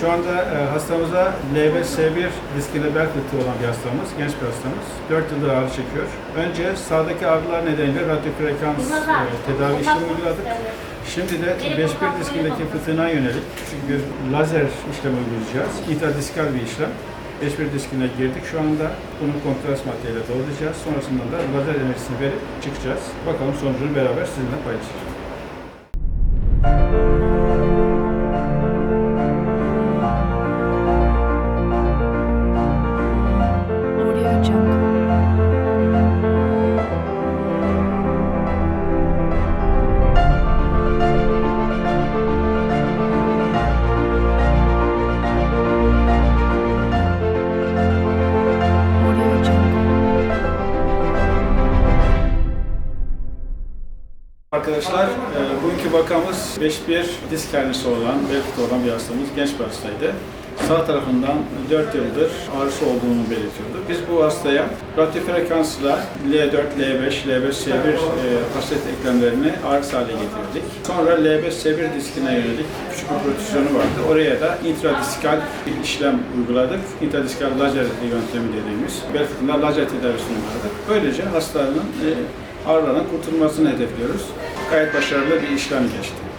Şu anda e, hastamıza LBS1 diskinde bel fıtığı olan bir hastamız, genç bir hastamız. 4 yıldır ağrı çekiyor. Önce sağdaki ağrılar nedeniyle radyo frekans e, tedavi işlemi uyguladık. Şimdi de 5-1 diskindeki fıtığına yönelik çünkü lazer işlemi uygulayacağız. İntradiskal bir işlem. 5-1 diskine girdik şu anda. Bunu kontrast maddeyle dolduracağız. Sonrasında da lazer enerjisini verip çıkacağız. Bakalım sonucunu beraber sizinle paylaşacağız. Arkadaşlar, e, bugünkü vakamız 5-1 disk hernisi olan, bel fıtığı olan bir hastamız, genç bir hastaydı. Sağ tarafından 4 yıldır ağrısı olduğunu belirtiyordu. Biz bu hastaya radyo frekansla L4, L5, L5, S1 e, hasret eklemlerini ağrısı hale getirdik. Sonra L5, S1 diskine yönelik küçük bir protüzyonu vardı. Oraya da intradiskal bir işlem uyguladık. Intradiskal lazer yöntemi dediğimiz bel fıtığında lazer tedavisini uyguladık. Böylece hastanın e, ağrılardan kurtulmasını hedefliyoruz. Gayet başarılı bir işlem geçti.